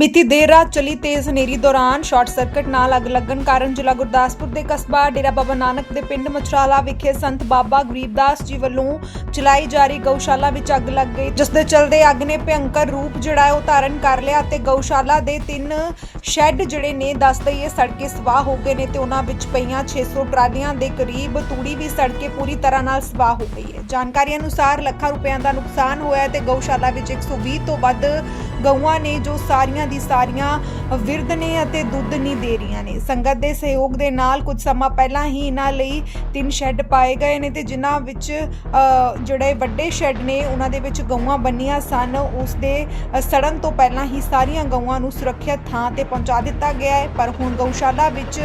ਬੀਤੀ ਦੇਰ ਰਾਤ ਚਲੀ ਤੇਜ਼ ਹਨੇਰੀ ਦੌਰਾਨ ਸ਼ਾਰਟ ਸਰਕਟ ਨਾਲ ਅੱਗ ਲੱਗਣ ਕਾਰਨ ਜ਼ਿਲ੍ਹਾ ਗੁਰਦਾਸਪੁਰ ਦੇ ਕਸਬਾ ਡੇਰਾ ਬਾਬਾ ਨਾਨਕ ਦੇ ਪਿੰਡ ਮਚਰਾਲਾ ਵਿਖੇ ਸੰਤ ਬਾਬਾ ਗਰੀਬਦਾਸ ਜੀ ਵੱਲੋਂ ਚਲਾਈ ਜਾ ਰਹੀ ਗਊਸ਼ਾਲਾ ਵਿੱਚ ਅੱਗ ਲੱਗ ਗਈ, ਜਿਸ ਦੇ ਚਲਦੇ ਅੱਗ ਨੇ ਭਿਅੰਕਰ ਰੂਪ ਜਿਹੜਾ ਹੈ ਉਹ ਧਾਰਨ ਕਰ ਲਿਆ ਤੇ ਗਊਸ਼ਾਲਾ ਦੇ ਤਿੰਨ ਸ਼ੈੱਡ ਜਿਹੜੇ ਨੇ ਦੱਸ ਦਈਏ ਸੜ ਕੇ ਸਵਾਹ ਹੋ ਗਏ ਨੇ ਤੇ ਉਹਨਾਂ ਵਿੱਚ ਪਈਆਂ 600 ਟਰਾਲੀਆਂ ਦੇ ਕਰੀਬ ਤੂੜੀ ਵੀ ਸੜ ਕੇ ਪੂਰੀ ਤਰ੍ਹਾਂ ਨਾਲ ਸਵਾਹ ਹੋ ਗਈ ਹੈ। ਜਾਣਕਾਰੀ ਅਨੁਸਾਰ ਲੱਖਾਂ ਰੁਪਇਆਂ ਦਾ ਨੁਕਸਾਨ ਹੋਇਆ ਹੈ ਤੇ ਗਊਸ਼ਾਲਾ ਵਿੱਚ 120 ਤੋਂ ਵੱਧ ਗਊਆਂ ਨੇ ਜੋ ਸਾਰੀਆਂ ਦੀ ਸਾਰੀਆਂ ਵਿਰਧ ਨੇ ਅਤੇ ਦੁੱਧ ਨਹੀਂ ਦੇ ਰਹੀਆਂ ਨੇ। ਸੰਗਤ ਦੇ ਸਹਿਯੋਗ ਦੇ ਨਾਲ ਕੁਝ ਸਮਾਂ ਪਹਿਲਾਂ ਹੀ ਇਹਨਾਂ ਲਈ ਤਿੰਨ ਸ਼ੈੱਡ ਪਾਏ ਗਏ ਨੇ ਤੇ ਜਿਨ੍ਹਾਂ ਵਿੱਚ ਜਿਹੜੇ ਵੱਡੇ ਸ਼ੈੱਡ ਨੇ ਉਹਨਾਂ ਦੇ ਵਿੱਚ ਗਊਆਂ ਬੰਨੀਆਂ ਸਨ। ਉਸ ਦੇ ਸੜਨ ਤੋਂ ਪਹਿਲਾਂ ਹੀ ਸਾਰੀਆਂ ਗਊਆਂ ਨੂੰ ਸੁਰੱਖਿਅਤ ਥਾਂ ਤੇ ਪਹੁੰਚਾ ਦਿੱਤਾ ਗਿਆ ਹੈ। ਪਰ ਹੁਣ ਗਊਸ਼ਾਲਾ ਵਿੱਚ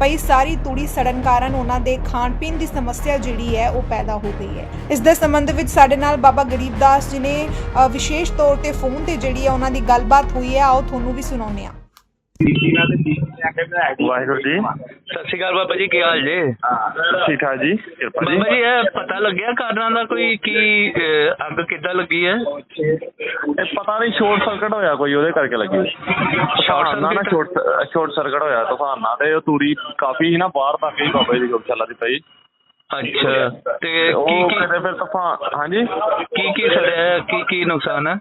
ਪਈ ਸਾਰੀ ਤੂੜੀ ਸੜਨ ਕਾਰਨ ਉਹਨਾਂ ਦੇ ਖਾਣ ਪੀਣ ਦੀ ਸਮੱਸਿਆ ਜਿਹੜੀ ਹੈ, ਉਹ ਪੈਦਾ ਹੋ ਗਈ ਹੈ। ਇਸ ਦੇ ਸੰਬੰਧ ਵਿੱਚ ਸਾਡੇ ਨਾਲ ਬਾਬਾ ਗਰੀਬਦਾਸ ਜੀ ਨੇ ਵਿਸ਼ੇਸ਼ ਤੌਰ ਤੇ ਫੋਨ ਤੇ ਜਿਹੜੀ ਹੈ ਉਹਨਾਂ ਦੀ ਗੱਲਬਾਤ ਹੋਈ ਹੈ। ਆਓ ਤੁਹਾਨੂੰ ਵੀ ਸੁਣਾਉਂਦੇ ਹਾਂ। ਵਾਹਿਗੁਰੂ ਜੀ। ਸਤਿ ਸ਼੍ਰੀ ਅਕਾਲ ਬਾਬਾ ਜੀ ਕੀ ਹਾਲ ਜੀ? ਠੀਕ ਠਾਕ ਜੀ। ਕਿਰਪਾ ਜੀ। ਬਾਬਾ ਜੀ ਇਹ ਪਤਾ ਲੱਗਿਆ ਕਾਰਨਾਂ ਦਾ ਕੋਈ ਕੀ ਅਹ, ਅੱਗ ਕਿੱਦਾਂ ਲੱਗੀ ਹੈ? ਇਹ ਪਤਾ ਨਹੀਂ ਸ਼ਾਰਟ ਸਰਕਟ ਹੋਇਆ ਕੋਈ ਉਹਦੇ ਕਰਕੇ ਲੱਗੀ ਨਾ ਸ਼ਾਰਟ ਸ਼ਾਰਟ ਸਰਕਟ ਹੋਇਆ ਤੂਫਾਨ ਨਾਲ ਤੇ ਉਹ ਤੂੜੀ ਕਾਫੀ ਸੀ ਨਾ ਬਾਹਰ ਤੱਕ ਹੀ ਬਾਬਾ ਜੀ ਦੀ ਗੋਸ਼ਾਲਾ ਦੀ ਪਈ। ਅੱਛਾ ਤੇ ਉਹ ਕੀ ਕੀ ਫਿਰ ਤੂਫਾਨ ਹਾਂਜੀ? ਕੀ ਕੀ ਸੜਿਆ ਹੈ? ਕੀ ਕੀ ਨੁਕਸਾਨ ਹੈ?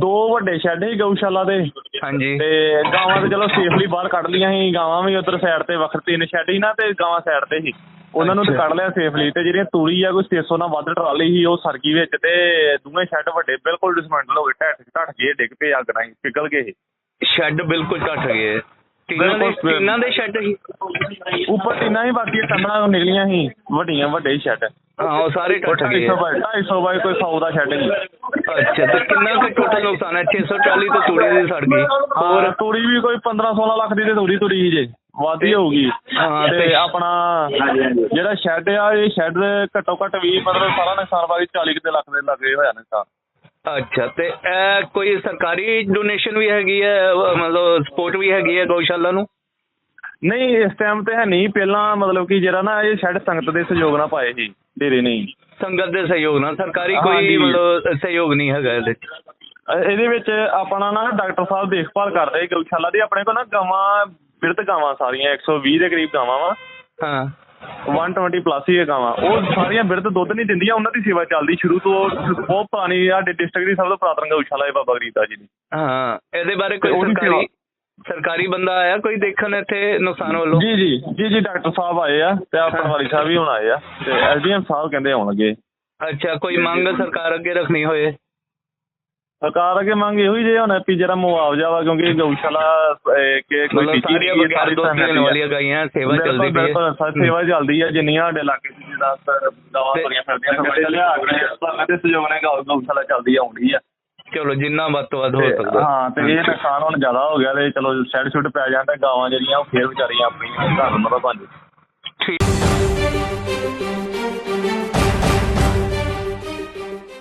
ਦੋ ਵੱਡੇ ਸ਼ੈੱਡ ਸੀ ਗਊਸ਼ਾਲਾ ਦੇ। ਹਾਂਜੀ। ਤੇ ਗਾਵਾਂ ਤੇ ਚਲੋ ਸੇਫਲੀ ਬਾਹਰ ਕੱਢ ਲੀਆਂ ਸੀ। ਗਾਵਾਂ ਵੀ ਉਧਰ ਸਾਈਡ ਤੇ ਵੱਖ ਤਿੰਨ ਸ਼ੈੱਡ ਸੀ ਨਾ ਤੇ ਗਾਵਾਂ ਸਾਈਡ ਤੇ ਸੀ। ਉਹਨਾਂ ਨੂੰ। ਕੱਢ ਲਿਆ ਸੇਫਲੀ ਤੇ ਜਿਹੜੀਆਂ ਤੂੜੀ ਆ ਕੋਈ 600 ਨਾਲ ਵੱਧ ਟਰਾਲੀ ਸੀ ਉਹ ਸਰਕੀ ਵਿੱਚ ਤੇ ਦੋਵੇਂ ਸ਼ੈੱਡ ਵੱਡੇ ਬਿਲਕੁਲ ਡਿਸਮੈਂਟਲ ਹੋ ਗਏ। ਢੱਠ ਢੱਠ ਗਏ ਡਿੱਗ ਪਏ ਅੱਗ ਨਾਲ ਹੀ, ਪਿਘਲ ਗਏ ਸ਼ੈੱਡ ਬਿਲਕੁਲ ਘਟ ਗਏ। ਤਿੰਨਾਂ ਦੇ। ਤਿੰਨਾਂ ਸ਼ੈੱਡ ਹੀ ਉੱਪਰ ਟੀਨਾਂ ਹੀ ਬਾਕੀ ਕੰਧਾਂ ਨਿਕਲੀਆਂ ਸੀ। ਵੱਡੀਆਂ ਵੱਡੇ ਸ਼ੈੱਡ। ਹਾਂ ਉਹ ਸਾਰੇ ਘਟ ਗਏ। 250 ਬਾਈ 250 ਬਾਈ ਕੋਈ 100 ਦਾ ਸ਼ੈੱਡ ਸੀ। ਅੱਛਾ ਤੇ ਕਿੰਨਾ ਕੁ ਟੋਟਲ ਨੁਕਸਾਨ ਹੈ? 640 ਤੋਂ ਤੂੜੀ ਦੀ ਸੜ ਗਈ। ਹੋਰ? ਤੂੜੀ ਵੀ ਕੋਈ 15 16 ਲੱਖ ਦੀ ਤੇ ਤੂੜੀ ਤੁਰੀ ਸੀ ਜੇ। ਵਾਧੀ ਹੋਊਗੀ। ਹਾਂ, ਤੇ ਤੇ- ਆਪਣਾ ਜਿਹੜਾ ਸ਼ੈੱਡ ਆ ਇਹ ਸ਼ੈੱਡ ਘੱਟੋ ਘੱਟ ਵੀ ਮਤਲਬ ਸਾਰਾ ਨੁਕਸਾਨ ਵਾਲੀ 40 ਕੁ ਦੇ ਲੱਖ ਦੇ ਲੱਗੇ ਹੋਇਆ ਨੁਕਸਾਨ। ਅੱਛਾ ਤੇ ਇਹ ਕੋਈ ਸਰਕਾਰੀ ਡੋਨੇਸ਼ਨ ਵੀ ਹੈਗੀ ਹੈ ਅਹ ਮਤਲਬ ਸਪੋਰਟ ਵੀ ਹੈਗੀ ਹੈ ਗਊਸ਼ਾਲਾ ਨੂੰ? ਨਹੀਂ ਇਸ ਟਾਈਮ ਤੇ ਹੈ ਨਹੀਂ। ਪਹਿਲਾਂ ਮਤਲਬ ਕਿ ਜਿਹੜਾ ਨਾ ਇਹ ਸ਼ੈੱਡ ਸੰਗਤ ਦੇ ਸਹਿਯੋਗ ਨਾਲ ਪਾਏ ਸੀ ਡੇਰੇ ਨਹੀਂ। ਸੰਗਤ ਦੇ ਸਹਿਯੋਗ ਨਾਲ? ਸਰਕਾਰੀ ਕੋਈ। ਮਤਲਬ ਸਹਿਯੋਗ ਨਹੀਂ ਹੈਗਾ ਇਹਦੇ ਇਹਦੇ ਵਿੱਚ ਆਪਣਾ ਨਾ ਡਾਕਟਰ ਸਾਹਿਬ ਦੇਖਭਾਲ ਕਰਦੇ ਗਊਸ਼ਾਲਾ ਦੀ। ਆਪਣੇ ਕੋਲ ਨਾ ਗਾਵਾਂ ਬਿਰਧ ਗਾਵਾਂ ਸਾਰੀਆਂ 120 ਦੇ ਕਰੀਬ ਗਾਵਾਂ ਵਾ। ਹਾਂ। 120 ਪਲੱਸ ਹੀ ਗਾਵਾਂ। ਉਹ ਸਾਰੀਆਂ ਬਿਰਧ ਦੁੱਧ ਨਹੀਂ ਦਿੰਦੀਆਂ ਉਹਨਾਂ ਦੀ ਸੇਵਾ ਚੱਲਦੀ ਸ਼ੁਰੂ ਤੋਂ। ਬਹੁਤ ਪੁਰਾਣੀ ਆ ਡਿਸਟ੍ਰਿਕਟ ਦੀ ਸਭ ਤੋਂ ਪੁਰਾਤਨ ਗਊਸ਼ਾਲਾ ਹੈ ਬਾਬਾ ਗਰੀਬਦਾਸ ਜੀ ਦੀ। ਹਾਂ ਇਹਦੇ ਬਾਰੇ ਕੋਈ ਸਰਕਾਰੀ ਸਰਕਾਰੀ ਬੰਦਾ ਆਇਆ ਕੋਈ ਦੇਖਣ ਇੱਥੇ ਨੁਕਸਾਨ ਵੱਲੋਂ? ਜੀ ਜੀ ਜੀ ਜੀ ਡਾਕਟਰ ਸਾਹਿਬ ਆਏ ਆ ਤੇ ਆ ਪਟਵਾਰੀ ਸਾਹਿਬ ਵੀ ਹੁਣ ਆਏ ਆ ਤੇ ਐਸਡੀਐਮ ਸਾਹਿਬ ਕਹਿੰਦੇ ਆਉਣ ਲੱਗੇ। ਅੱਛਾ ਕੋਈ ਮੰਗ ਸਰਕਾਰ ਅੱਗੇ ਰੱਖਣੀ ਹੋਏ? ਸਰਕਾਰ ਅੱਗੇ ਮੰਗ ਇਹੋ ਹੀ ਜੇ ਹੁਣ ਵੀ ਜਿਹੜਾ ਮੁਆਵਜ਼ਾ ਵਾ ਕਿਉਂਕਿ ਗਊਸ਼ਾਲਾ ਕਿ ਕੋਈ ਸਾਰੀਆਂ ਨਹੀਂ ਬਗੈਰ ਸਾਰੀ। ਵਾਲੀਆਂ ਗਾਈਆਂ ਸੇਵਾ ਚੱਲਦੀ ਪਈ ਹੈ। ਸੇਵਾ ਚੱਲਦੀ ਆ ਜਿੰਨੀਆਂ ਸਾਡੇ ਇਲਾਕੇ 'ਚ ਜਿਹਦਾ ਦਵਾ ਤੁਰੀਆਂ ਫਿਰਦੀਆਂ ਸਭ ਲਿਆ ਦੇ ਸਹਿਯੋਗ ਨਾਲ ਗਊ- ਗਊਸ਼ਾਲਾ ਚੱਲਦੀ ਆਉਂਦੀ ਆ। ਚਲੋ ਜਿੰਨਾ ਵੱਧ ਤੋਂ ਵੱਧ ਹੋ ਸਕਦਾ। ਹਾਂ ਤੇ ਇਹ ਨੁਕਸਾਨ ਹੁਣ ਜ਼ਿਆਦਾ ਹੋ ਗਿਆ ਤੇ ਚਲੋ ਸੈਡ ਸੁੱਟ ਪੈ ਜਾਂਦਾ ਗਾਵਾਂ ਜਿਹੜੀਆਂ ਉਹ ਫੇਰ ਵਿਚਾਰੀਆਂ ਆਪਣੀਆਂ ਘਰ ਨੂੰ ਮਤਲਬ ਬਣ ਠੀਕ।